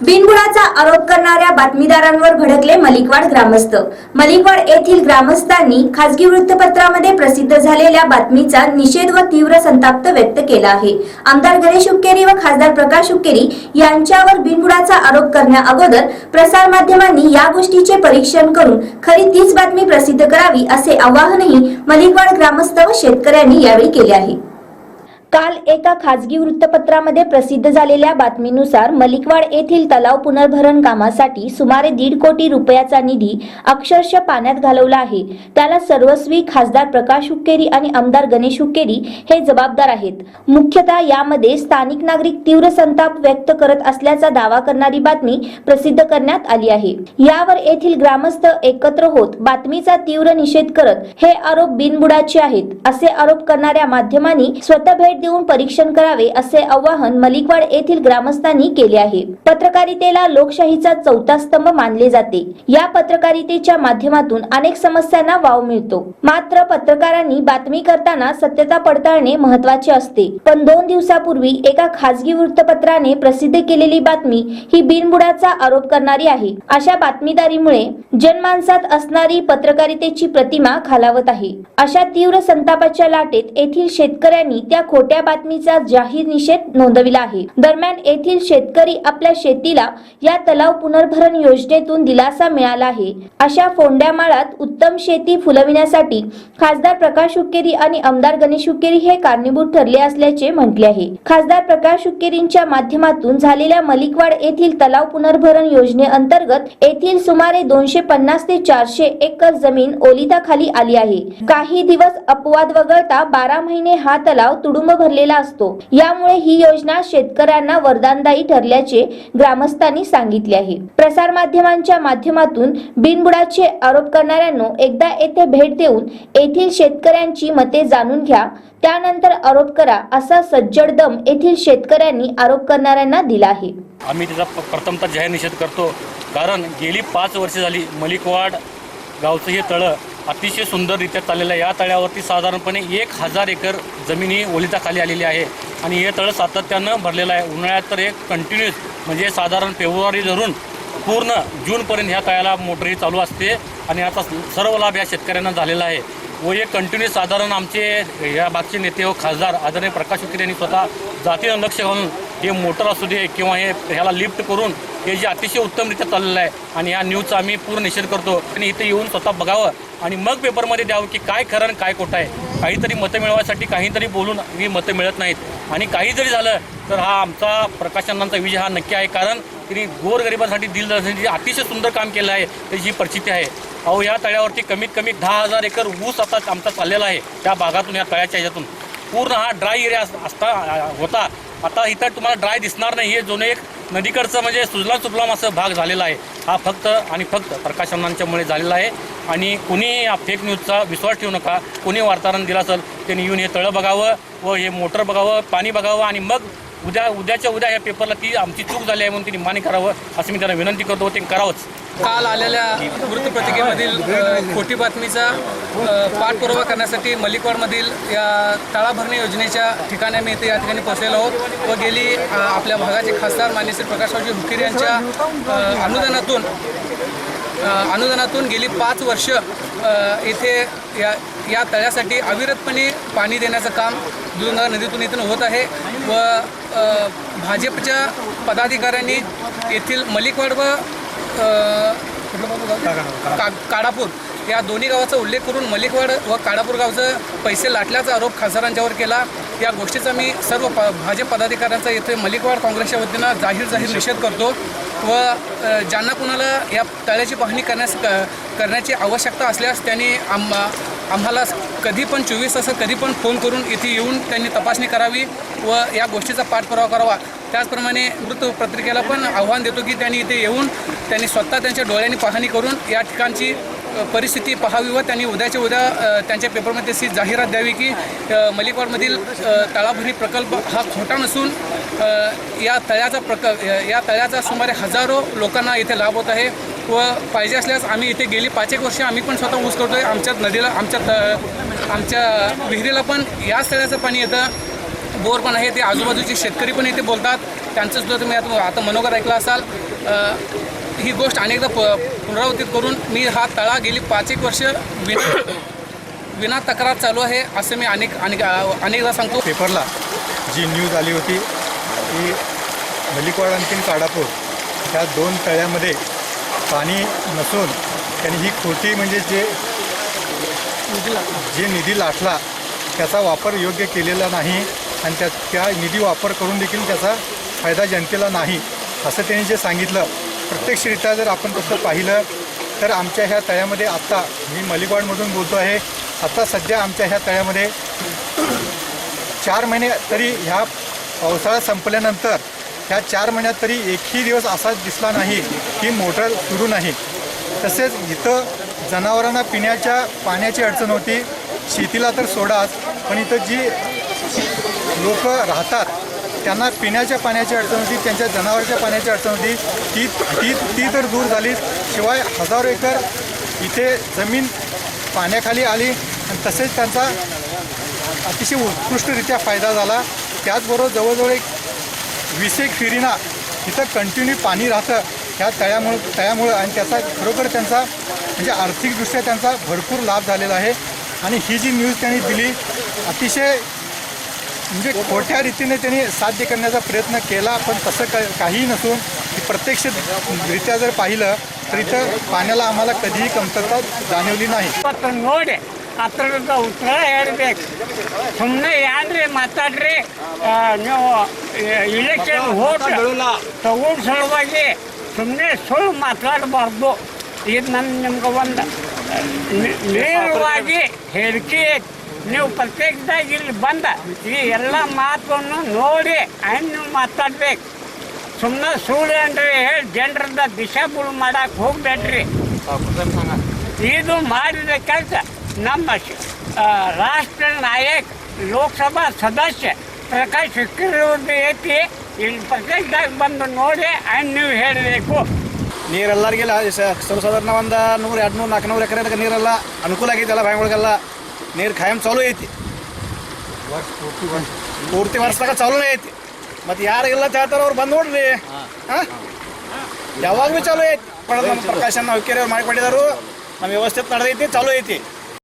बिनबुडाचा आरोप करणाऱ्या बातमीदारांवर भडकले मलिकवाड ग्रामस्थ. मलिकवाड येथील ग्रामस्थांनी खासगी वृत्तपत्रामध्ये प्रसिद्ध झालेल्या बातमीचा निषेध व तीव्र संताप व्यक्त केला आहे. आमदार गणेश हुक्केरी व खासदार प्रकाश हुक्केरी यांच्यावर बिनबुडाचा आरोप करण्या अगोदर प्रसार माध्यमांनी या गोष्टीचे परीक्षण करून खरी तीच बातमी प्रसिद्ध करावी असे आवाहनही मलिकवाड ग्रामस्थ व शेतकऱ्यांनी यावेळी केले आहे. काल एका खाजगी वृत्तपत्रामध्ये प्रसिद्ध झालेल्या बातमीनुसार मलिकवाड येथील तलाव पुनर्भरण कामासाठी सुमारे दीड कोटी रुपयाचा निधी अक्षरशः पाण्यात घालवला आहे. त्याला सर्वस्वी खासदार प्रकाश हुक्केरी आणि आमदार गणेश हुक्केरी हे जबाबदार आहेत. मुख्यतः यामध्ये स्थानिक नागरिक तीव्र संताप व्यक्त करत असल्याचा दावा करणारी बातमी प्रसिद्ध करण्यात आली आहे. यावर येथील ग्रामस्थ एकत्र होत बातमीचा तीव्र निषेध करत हे आरोप बिनबुडाचे आहेत असे आरोप करणाऱ्या माध्यमांनी स्वतः भेट देऊन परीक्षण करावे असे आवाहन मलिकवाड येथील ग्रामस्थांनी केले आहे. पत्रकारितेला लोकशाहीचा चौथा स्तंभ मानले जाते. या पत्रकारितेच्या माध्यमातून अनेक समस्यांना वाव मिळतो. मात्र पत्रकारांनी बातमी करताना सत्यता पडताळणे महत्त्वाचे असते. पण दोन दिवसापूर्वी एका खासगी वृत्तपत्राने प्रसिद्ध केलेली बातमी ही बिनबुडाचा आरोप करणारी आहे. अशा बातमीदारीमुळे जनमानसात असणारी पत्रकारितेची प्रतिमा खालावत आहे. अशा तीव्र संतापाच्या लाटेत येथील शेतकऱ्यांनी त्या खोट्या बातमीचा जाहीर निषेध नोंदविला आहे. दरम्यान येथील शेतकरी आपल्या शेतीला या तलाव पुनर्भरण योजनेतून दिलासा मिळाला आहे. अशा फोंड्या माळात उत्तम शेती फुलविण्यासाठी खासदार प्रकाश हुक्केरी आणि आमदार गणेश हुक्केरी हे कारणीभूत ठरले असल्याचे म्हटले आहे. खासदार प्रकाश हुक्केरींच्या माध्यमातून झालेल्या मलिकवाड येथील तलाव पुनर्भरण योजनेअंतर्गत येथील सुमारे दोनशे पन्नास ते चारशे एकर जमीन ओलिताखाली आली आहे. काही दिवस अपवाद वगळता बारा महिने हा तलाव तुडुंब भरलेला असतो. यामुळे ही योजना शेतकऱ्यांना वरदानदायी ठरल्याचे ग्रामस्थांनी सांगितले आहे. प्रसार माध्यमांच्या माध्यमातून बिनबुडाचे आरोप करणाऱ्यांनो एकदा येथे भेट देऊन येथील शेतकऱ्यांची मते जाणून घ्या. त्यानंतर आरोप करा असा सज्जड दम येथील शेतकऱ्यांनी आरोप करणाऱ्यांना दिला आहे. आम्ही त्याचा प्रथमतः जाहीर निषेध करतो. कारण गेली पाच वर्षे झाली मलिकवाड गावचं हे तळं अतिशय सुंदररित्या चाललेलं आहे या तळ्यावरती साधारणपणे एक हजार एकर जमीन ही ओलिताखाली आलेली आहे. आणि हे तळं सातत्यानं भरलेलं आहे. उन्हाळ्यात तर एक कंटिन्युअस म्हणजे साधारण फेब्रुवारी धरून पूर्ण जूनपर्यंत ह्या तळ्याला मोटरही चालू असते. आणि याचा सर्व लाभ या शेतकऱ्यांना झालेला आहे. व हे कंटिन्यू साधारण आमचे या भागचे नेते व खासदार आदरणीय प्रकाश हुक्केरी यांनी स्वतः जातीनं लक्ष घालून हे मोटर असू दे किंवा हे ह्याला लिफ्ट करून हे जे अतिशय उत्तमरित्या चाललेलं आहे आणि या न्यूजचा आम्ही पूर्ण निषेध करतो आणि इथे येऊन स्वतः बघावं आणि मग पेपरमध्ये द्यावं की काय खरं आणि काय खोटं आहे. काहीतरी मतं मिळवायसाठी काहीतरी बोलून ही मतं मिळत नाहीत. आणि काही जरी झालं तर हा आमचा प्रकाशनांचा विजय हा नक्की आहे. कारण तिने गोरगरिबासाठी दिलदारासाठी अतिशय सुंदर काम केलं आहे त्याची परिस्थिती आहे. अहो या तळ्यावरती कमीत कमी दहा हजार एकर ऊस आता आमचा चाललेला आहे त्या भागातून या तळ्याच्या ह्याच्यातून पूर्ण हा ड्राय एरिया असता होता. आता इथं तुम्हाला ड्राय दिसणार नाही. हे जुने एक नदीकडचं म्हणजे सुजलाम सुफलाम असं भाग झालेला आहे. हा फक्त आणि फक्त प्रकाशनांच्यामुळे झालेला आहे. आणि कुणी या फेक न्यूजचा विश्वास ठेवू नका. कुणी वार्ताहरण दिला असेल त्यांनी येऊन हे तळं बघावं व हे मोटर बघावं पाणी बघावं आणि मग उद्या उद्याच्या उद्या या पेपरला ती आमची चूक झाली आहे म्हणून त्यांनी मान्य करावं असं मी त्यांना विनंती करतो. ते करावंच. काल आलेल्या वृत्तपत्रिकेमधील खोटी बातमीचा पाठपुरावा करण्यासाठी मलिकवाडमधील या तळाभरणी योजनेच्या ठिकाणी आम्ही इथे या ठिकाणी पोहोचलेलो आहोत व गेली आपल्या भागाचे खासदार मान्य श्री प्रकाशरावजी हुकेर यांच्या अनुदानातून अनुदानातून गेली पाच वर्ष इथे या या तळ्यासाठी अविरतपणे पाणी देण्याचं काम दुधगंगा नदीतून इथून होत आहे व भाजपच्या पदाधिकाऱ्यांनी येथील मलिकवाड व का काडापूर. या दोन्ही गावाचा उल्लेख करून मलिकवाड व काडापूर गावचं पैसे लाटल्याचा आरोप खासदारांच्यावर केला. या गोष्टीचा मी सर्व प भाजप पदाधिकाऱ्यांचा येथे मलिकवाड काँग्रेसच्या वतीनं जाहीर जाहीर निषेध करतो व ज्यांना कुणाला या तळ्याची पाहणी करण्यास क- करण्याची आवश्यकता असल्यास त्यांनी आम आम्हाला कधी पण चोवीस तास कधी पण फोन करून इथे येऊन त्यांनी तपासणी करावी व या गोष्टीचा पाठपुरावा करावा. त्याचप्रमाणे वृत्तपत्रिकेला पण आव्हान देतो की त्यांनी इथे येऊन त्यांनी स्वतः त्यांच्या डोळ्यांनी पाहणी करून या ठिकाणची परिस्थिती पाहावी व त्यांनी उद्याच्या उद्या त्यांच्या पेपरमध्ये अशी जाहिरात द्यावी की मलिकवाडमधील तळाभरी प्रकल्प हा खोटा नसून या तळ्याचा प्रकल्प या तळ्याचा सुमारे हजारो लोकांना इथे लाभ होत आहे. व पाहिजे असल्यास आम्ही इथे गेली पाच एक वर्ष आम्ही पण स्वतः ऊस करतो आहे आमच्या नदीला आमच्या त आमच्या विहिरीला पण याच तळ्याचं पाणी येतं. बोर पण आहे. ते आजूबाजूचे शेतकरी पण इथे बोलतात. त्यांचंसुद्धा तुम्ही आता आता मनोगत ऐकलं असाल. ही गोष्ट अनेकदा प पुनरावृत्तीत करून मी हा तळा गेली पाच एक वर्ष विना विना तक्रार चालू आहे असं मी अनेक अनेक अनेकदा सांगतो. पेपरला जी न्यूज आली होती की मलिकवाड आणखीन काडापूर ह्या दोन तळ्यामध्ये पाणी नसून त्यांनी ही खोटी म्हणजे जे जे निधी लाटला त्याचा वापर योग्य केलेला नाही आणि त्या त्या निधी वापर करून देखील त्याचा फायदा जनतेला नाही असं त्यांनी जे सांगितलं. प्रत्यक्षरित्या जर आपण तसं पाहिलं तर आमच्या ह्या तळ्यामध्ये आत्ता मी मलिकवाडमधून बोलतो आहे आत्ता सध्या आमच्या ह्या तळ्यामध्ये चार महिने तरी ह्या पावसाळा संपल्यानंतर ह्या चार महिन्यात तरी एकही दिवस असा दिसला नाही की मोटर सुरू नाही. तसेच इथं जनावरांना पिण्याच्या पाण्याची अडचण होती. शेतीला तर सोडाच पण इथं जी लोक राहतात त्यांना पिण्याच्या पाण्याची अडचण होती त्यांच्या जनावरांच्या पाण्याची अडचण होती. ती ती ती तर दूर झाली. शिवाय हजारो एकर इथे जमीन पाण्याखाली आली आणि तसेच त्यांचा अतिशय उत्कृष्टरित्या फायदा झाला. त्याचबरोबर जवळजवळ एक वीस एक फिरीना इथं कंटिन्यू पाणी राहतं. ह्या तळ्यामुळं तळ्यामुळं आणि त्याचा खरोखर त्यांचा म्हणजे आर्थिकदृष्ट्या त्यांचा भरपूर लाभ झालेला आहे. आणि ही जी न्यूज त्यांनी दिली अतिशय म्हणजे खोट्या रीतीने त्यांनी साध्य करण्याचा प्रयत्न केला पण तसं का काहीही नसून की प्रत्यक्षरित्या जर पाहिलं तर इथं पाण्याला आम्हाला कधीही कमतरता जाणवली नाही. ಮಾತಾಡ್ರಿ. ನೀವು ಇಲೆಕ್ಷನ್ ಓಟ್ ತಗೊಂಡ್ ಸಲುವಾಗಿ ಸುಮ್ಮನೆ ಸುಳ್ಳು ಮಾತಾಡಬಾರ್ದು. ಇದು ನನ್ನ ನಿಮ್ಗೆ ಒಂದು ನೇರವಾಗಿ ಹೇಳಿಕೆ ನೀವು ಪ್ರತ್ಯೇಕದಾಗಿ ಇಲ್ಲಿ ಬಂದ. ಈ ಎಲ್ಲ ಮಾತನ್ನು ನೋಡಿ ನೀವು ಮಾತಾಡ್ಬೇಕು. ಸುಮ್ಮನೆ ಸುಳ್ಳು ಅಂದ್ರೆ ಹೇಳಿ ಜನರದ ದಿಶಾಬುಳು ಮಾಡಕ್ಕೆ ಹೋಗ್ಬೇಡ್ರಿ. ಇದು ಮಾಡಿದ ಕೆಲಸ ನಮ್ಮ ರಾಷ್ಟ್ರ ನಾಯಕ ಲೋಕಸಭಾ ಸದಸ್ಯ ಪ್ರಕಾಶ್ ಸಿಕ್ಕಿರುವುದು ಐತಿ ಇಲ್ಲಿ ಪ್ರಕಾಶ್ದಾಗ ಬಂದು ನೋಡಿ ಆ್ಯಂಡ್ ನೀವು ಹೇಳಬೇಕು. ನೀರೆಲ್ಲರಿಗೆಲ್ಲ ಸರ್ವಸಾಧಾರಣ ಒಂದು ನೂರು, ಎರಡು ನೂರು ನಾಲ್ಕು ನೂರು ಎಕರೆ ನೀರೆಲ್ಲ ಅನುಕೂಲ ಆಗೈತೆಲ್ಲ ಬ್ಯಾಂಕ್ಗಳಿಗೆಲ್ಲ ನೀರು ಖಾಯಂ ಚಾಲೂ ಐತಿ. ಪೂರ್ತಿ ವರ್ಷದಾಗ ಚಾಲೂನೇ ಐತಿ. ಮತ್ತು ಯಾರಿಗೆಲ್ಲ ಹೇಳ್ತಾರೋ ಅವ್ರು ಬಂದು ನೋಡ್ರಿ. ಹಾಂ? ಯಾವಾಗ ಭೀ ಚಾಲೂ ಐತಿ. ಪಡೆದ ನಮ್ಮ ಪ್ರಕಾಶ್ ಅನ್ನ ಹುಕ್ಕೇರಿ ಅವ್ರು ಮಾಡಿಕೊಂಡಿದ್ದಾರೆ ನಮ್ಮ ವ್ಯವಸ್ಥೆ ನಡೆದೈತಿ, ಚಾಲೂ ಐತಿ.